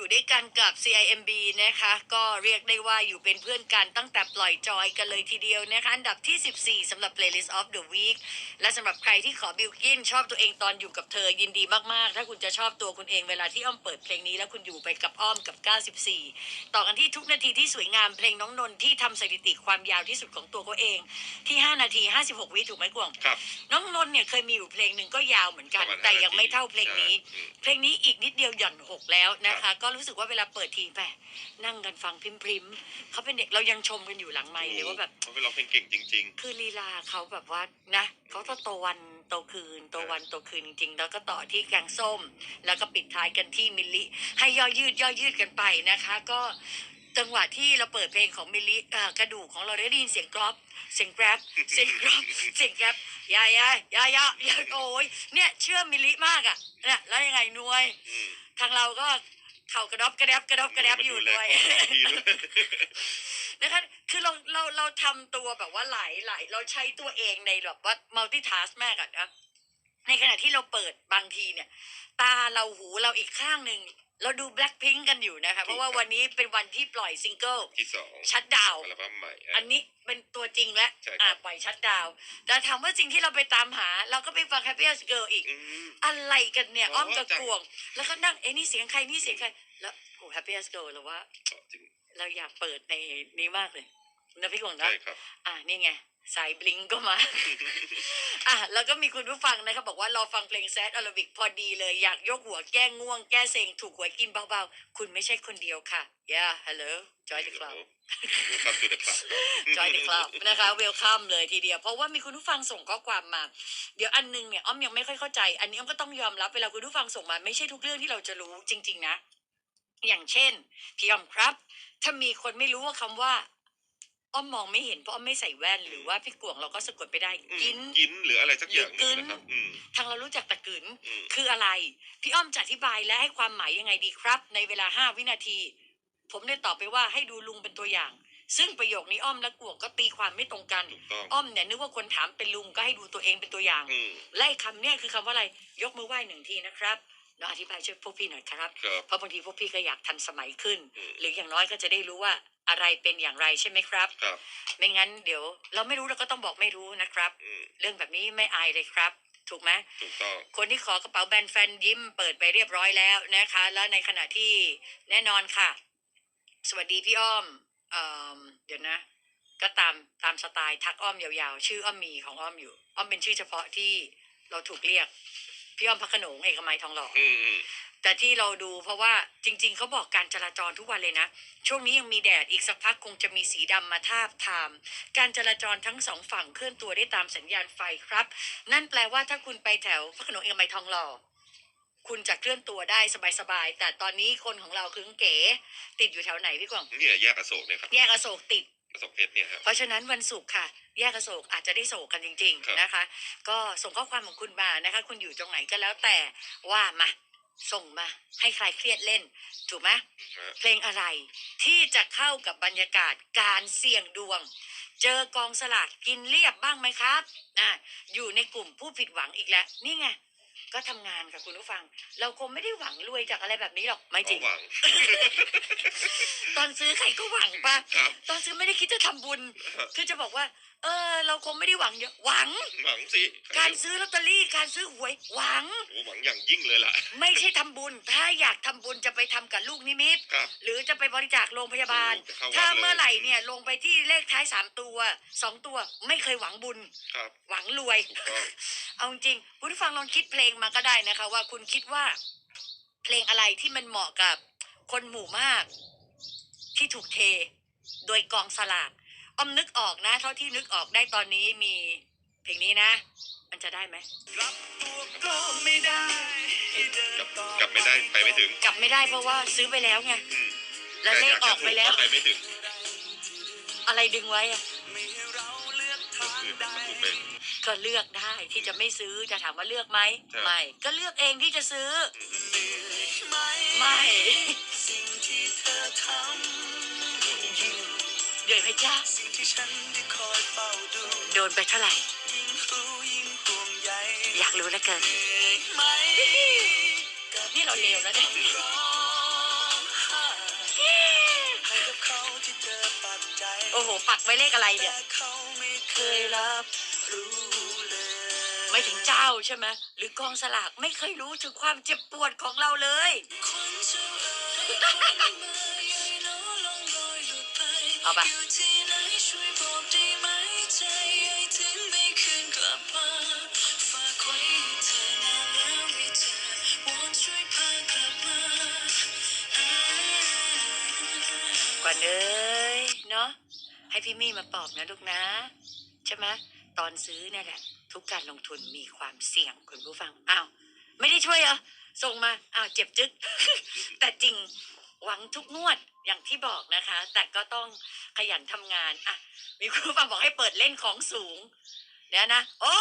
อยู่ด้วยกันกับ CIMB นะคะ ก็เรียกได้ว่าอยู่เป็นเพื่อนกันตั้งแต่ปล่อยจอยกันเลยทีเดียวนะคะ อันดับที่ 14สำหรับ Playlist of the Week และสำหรับใครที่ขอบิลกินชอบตัวเองตอนอยู่กับเธอยินดีมาก ๆ ถ้าคุณจะชอบตัวคุณเองเวลาที่อ้อมเปิดเพลงนี้ แล้วคุณอยู่ไปกับอ้อมกับ 94 ต่อกันที่ทุกนาทีที่สวยงามเพลงน้องนนท์ที่ทำสถิติความยาวที่สุดของตัวเขาเองที่ 5 นาที 56 วิถูกไหมกวางครับน้องนนท์เนี่ยเคยมีอยู่เพลงหนึ่งก็ยาวเหมือนกันประมาณแต่ยังไม่เท่าเพลงนี้ใช่อืมเพลงนี้อีกนิดเดียวหย่อนหกแล้วนะคะก็รู้สึกว่าเวลาเปิดทีแปะนั่งกันฟังพริมพริมๆเขาเป็นเด็กเรายังชมกันอยู่หลังไมค์เลยว่าแบบเขาไปร้องเพลงเก่งจริงคือลีลาเขาแบบว่านะเขาจะโตวันโตคืนโตวันโตคืนจริงๆ แล้วก็ต่อที่แกงส้ม แล้วก็ปิดท้ายกันที่มิลลิให้ย่อยืดย่อยืดกันไปนะคะ ก็จังหวะที่เราเปิดเพลงของมิลลิเอ่อกระดูกของเราได้ยินเสียงกรอบ เสียงแกร็บเสียงกรอบเสียงแกร็บยายายายายายาโอ้ยเนี่ยเชื่อมิลลิมากอะเนี่ยแล้วยังไงนวยๆอืมทางเราก็ เข่ากระดอบกระแดบกระดอบกระแดบอยู่ด้วยดีด้วยนะคะคือเราเราเราทำตัวแบบว่าหลายหลายเราใช้ตัวเองในแบบว่า multitask มากอะนะในขณะที่เราเปิดบางทีเนี่ย ตาเราหูเราอีกข้างหนึ่ง เราดู Blackpink กันอยู่นะคะ เพราะว่าวันนี้เป็นวันที่ปล่อยซิงเกิลที่สองชัดดาวอัลบั้มใหม่ะอันนี้เป็นตัวจริงและใช่ครับอ่าปล่อยชัดดาวน์แต่ถามว่าสิ่งที่เราไปตามหา เราก็ไปฟัง Happiest Girl อีกอืมอะไรกันเนี่ยอ๋ออ้อมกับจากกวง แล้วก็นั่งเอ้นี่เสียงใครนี่เสียงใคร แล้วโอ้ Happiest Girl เราว่าอ๋อจริงเราอยากเปิดในนี้มากเลยนะพี่กวงนะใช่ครับอะนี่ไง สายบลิงก์ก็มา อะ แล้วก็มีคุณผู้ฟังนะครับบอกว่ารอฟังเพลงแซดอลบิกพอดีเลย อยากยกหัวแก้ง่วง แก้เซ็งถูกหวยกินเบาๆ คุณไม่ใช่คนเดียวค่ะ yeah hello join the club ครับคือเด็กครับ join the club นะคะ welcome เลยทีเดียว เพราะว่ามีคุณผู้ฟังส่งข้อความมา เดี๋ยวอันนึงเนี่ยอ้อมยังไม่ค่อยเข้าใจ อันนี้อ้อมก็ต้องยอมรับเวลาคุณผู้ฟังส่งมา ไม่ใช่ทุกเรื่องที่เราจะรู้จริง ๆ นะ อย่างเช่นพี่อ้อมครับ ถ้ามีคนไม่รู้ว่าคำว่า อ้อมมองไม่เห็นเพราะอ้อมไม่ใส่แว่นหรือว่าพี่กวงเราก็สะกดไปได้อืมกิน กินหรืออะไรสักอย่างหหรือนึ่งนะครับกึ้นอืมทางเรารู้จักตะกึนอืมคืออะไร พี่อ้อมจะอธิบายและให้ความหมายยังไงดีครับ ในเวลาห้าวินาที ผมได้ตอบไปว่าให้ดูลุงเป็นตัวอย่าง ซึ่งประโยคนี้อ้อมและกวงก็ตีความไม่ตรงกัน ถูกต้อง อ้อมเนี่ยนึกว่าคนถามเป็นลุงก็ให้ดูตัวเองเป็นตัวอย่าง อืม และไอ้คำเนี่ยคือคำว่าอะไร ยกมือไหว้หนึ่งทีนะครับ น้องอธิบายช่วยพวกพี่หน่อยครับ ครับเพราะบางทีพวกพี่ก็อยากทันสมัยขึ้นอืมหรืออย่างน้อยก็จะได้รู้ว่าอะไรเป็นอย่างไรใช่ไหมครับ ครับ ไม่งั้นเดี๋ยว เราไม่รู้เราก็ต้องบอกไม่รู้นะครับ อืมเรื่องแบบนี้ไม่อายเลยครับ ถูกไหม ถูกต้อง คนที่ขอกระเป๋าแบรนด์แฟนยิ้มเปิดไปเรียบร้อยแล้วนะคะ แล้วในขณะที่แน่นอนค่ะ สวัสดีพี่อ้อมเอ่อเดี๋ยวนะ ก็ตามตามสไตล์ทักอ้อมยาวๆ ชื่ออ้อมมีของอ้อมอยู่ อ้อมเป็นชื่อเฉพาะที่เราถูกเรียก พี่อ้อมพักขนงเอกมัยทองหล่ออืมอืมแต่ที่เราดูเพราะว่าจริง ๆเขาบอกการจราจรทุกวันเลยนะ ช่วงนี้ยังมีแดดอีกสักพักคงจะมีสีดำมาทาบทาม การจราจรทั้งสองฝั่งเคลื่อนตัวได้ตามสัญญาณไฟครับ นั่นแปลว่าถ้าคุณไปแถวพระโขนงเอกมัยทองหล่อคุณจะเคลื่อนตัวได้สบายๆแต่ตอนนี้คนของเราคือเก๋ ติดอยู่แถวไหนพี่กวางเนี่ยแยกอโศกเนี่ยครับแยกอโศกติด อโศกเพชรเนี่ยครับ เพราะฉะนั้นวันศุกร์ค่ะ แยกอโศกอาจจะได้โศกกันจริง ครับ ๆนะคะ ก็ส่งข้อความของคุณมานะคะ คุณอยู่ตรงไหนก็แล้วแต่ว่ามาส่งมาให้ใครเครียดเล่น ถูกไหมฮะเพลงอะไรที่จะเข้ากับบรรยากาศการเสี่ยงดวง เจอกองสลากกินเรียบบ้างไหมครับอ่าอยู่ในกลุ่มผู้ผิดหวังอีกแล้ว นี่ไง ก็ทำงานกับคุณผู้ฟัง เราคงไม่ได้หวังรวยจากอะไรแบบนี้หรอกไม่จริง หวัง ตอนซื้อใครก็หวังปะครับ ตอนซื้อไม่ได้คิดจะทำบุญ คือจะบอกว่า เออ เราคงไม่ได้หวังเยอะหวัง หวังสิการซื้อลอตเตอรี่การซื้อหวยหวัง โอ้หวังอย่างยิ่งเลยล่ะ ไม่ใช่ทำบุญ ถ้าอยากทำบุญจะไปทำกับลูกนิมิต ครับ หรือจะไปบริจาคโรงพยาบาล จะเข้าวัดถ้าเมื่อไหร่เลยเนี่ยลงไปที่เลขท้ายสามตัวสองตัวไม่เคยหวังบุญ ครับหวังรวย ถูกต้อง เอาจริงๆคุณผู้ฟังลองคิดเพลงมาก็ได้นะคะ ว่าคุณคิดว่า เพลงอะไรที่มันเหมาะกับคนหมู่มาก ที่ถูกเท โดยกองสลากอ้อมนึกออกนะ เท่าที่นึกออกได้ตอนนี้มีเพลงนี้นะ มันจะได้ไหมก็ไม่ได้กลับกลับไม่ได้ไปไม่ถึงกลับไม่ได้เพราะว่าซื้อไปแล้วไงอืมแล้วเลขออกไปแล้วไปไม่ถึง อะไรดึงไว้อะไม่ให้เรา ก็เลือกได้ที่จะไม่ซื้อจะถามว่าเลือกไหมไม่ ก็เลือกเองที่จะซื้อ ไม่เธนื่ดือยไหมจ้เฝ้าโดนไปเท่าไหร่อยากรู้เลือเกินนี่เราเลวแล้วเนี่ยโอ้โห ปักไว้เลขอะไรเนี่ย ไม่เคยรับรู้เลย ไม่ถึงเจ้าใช่ไหมหรือกองสลากไม่เคยรู้ถึงความเจ็บปวดของเราเลยควันเจ้าเอ๋ยควันมาใหญ่น้อลองลอยหลุดไปเอาปะอยู่ที่ไหนช่วยบอกได้ไหมใจใหญ่ถึงไม่คืนกลับมาฝากไว้ให้เธอนานแล้วไม่เจอวอนช่วยพากลับมาอ่า ก่อนเอ้ยเนาะให้พี่มี่มาปลอบนะลูกนะ ใช่ไหมตอนซื้อเนี่ยแหละ ทุกการลงทุนมีความเสี่ยงคุณผู้ฟังอ้าวไม่ได้ช่วยเหรอส่งมาอ้าวเจ็บจึ๊กแต่จริงหวังทุกงวดอย่างที่บอกนะคะ แต่ก็ต้องขยันทำงานอะมีคุณผู้ฟังบอกให้เปิดเล่นของสูงเดี๋ยวนะ โอ้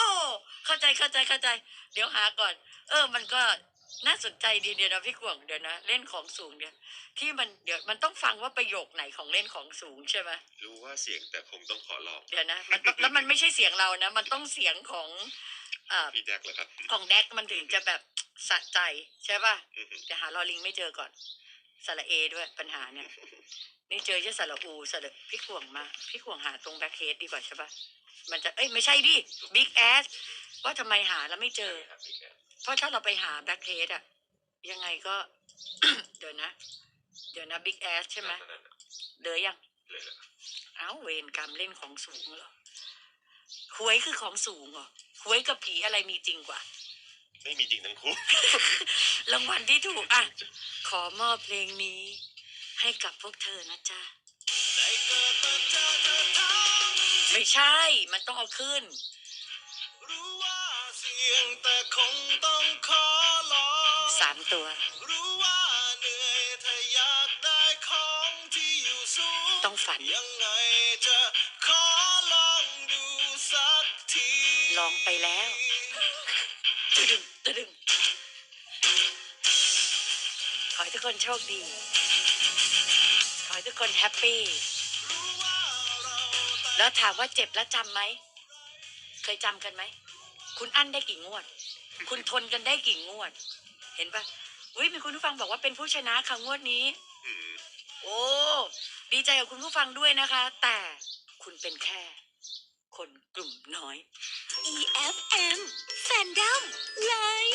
เข้าใจเข้าใจเข้าใจ เดี๋ยวหาก่อน เออ มันก็ น่าสนใจดีเดียวนะพี่กวางเดี๋ยวนะ เล่นของสูงเนี่ยที่มันเดี๋ยวมันต้องฟังว่าประโยคไหนของเล่นของสูงใช่ไหมรู้ว่าเสียงแต่คงต้องขอลองเดี๋ยวนะมันต้องแล้วมันไม่ใช่เสียงเรานะ มันต้องเสียงของเอ่อพี่แจ็คเหรอครับของแดกมันถึงจะแบบสะใจใช่ป่ะอือหือเดี๋ยวหาลอลิงไม่เจอก่อนสระเอด้วยปัญหาเนี่ยนี่เจอแค่สระอูสระพี่ขวงมา พี่ขวงหาตรงแบ็คเฮดดีกว่าใช่ป่ะมันจะเอ้ยไม่ใช่ดิบิ๊กแอสว่าทำไมหาแล้วไม่เจอครับพี่แจ็ค เพราะถ้าเราไปหาแบ็คเฮดอะยังไงก็ เดี๋ยวนะ เดี๋ยวนะบิ๊กแอสใช่ไหมนั่นน่ะเลยยังเลยเหรอเอ้าเวรกรรมเล่นของสูงเหรอหวยคือของสูงเหรอหวยกับผีอะไรมีจริงกว่า ไม่มีจริงทั้งคู่ รางวัลที่ถูกอะ ขอมอบเพลงนี้ ให้กับพวกเธอนะจ๊ะได้เกิดมาเจอเธอทั้งไม่ใช่ มันต้องเอาขึ้นรู้ว่าเสี่ ยงแต่คงต้องขอลองสามตัว รู้ว่าเหนื่อยถ้าอยากได้ของที่อยู่สูงต้องฝัน ยังไงจะขอลองดูสักทีลองไปแล้วตึดึงตึดึงขอให้ทุกคนโชคดี ขอให้ทุกคนแฮปปี้รู้ว่าเราแต่แล้วถามว่าเจ็บแล้วจำไหม เคยจำกันไหม คุณอั้นได้กี่งวด คุณทนกันได้กี่งวด เห็นปะอุ้ยมีคุณผู้ฟังบอกว่าเป็นผู้ชนะค่ะงวดนี้อืมโอ้ ดีใจกับคุณผู้ฟังด้วยนะคะ แต่คุณเป็นแค่ คนกลุ่มน้อย EFM Fandom Live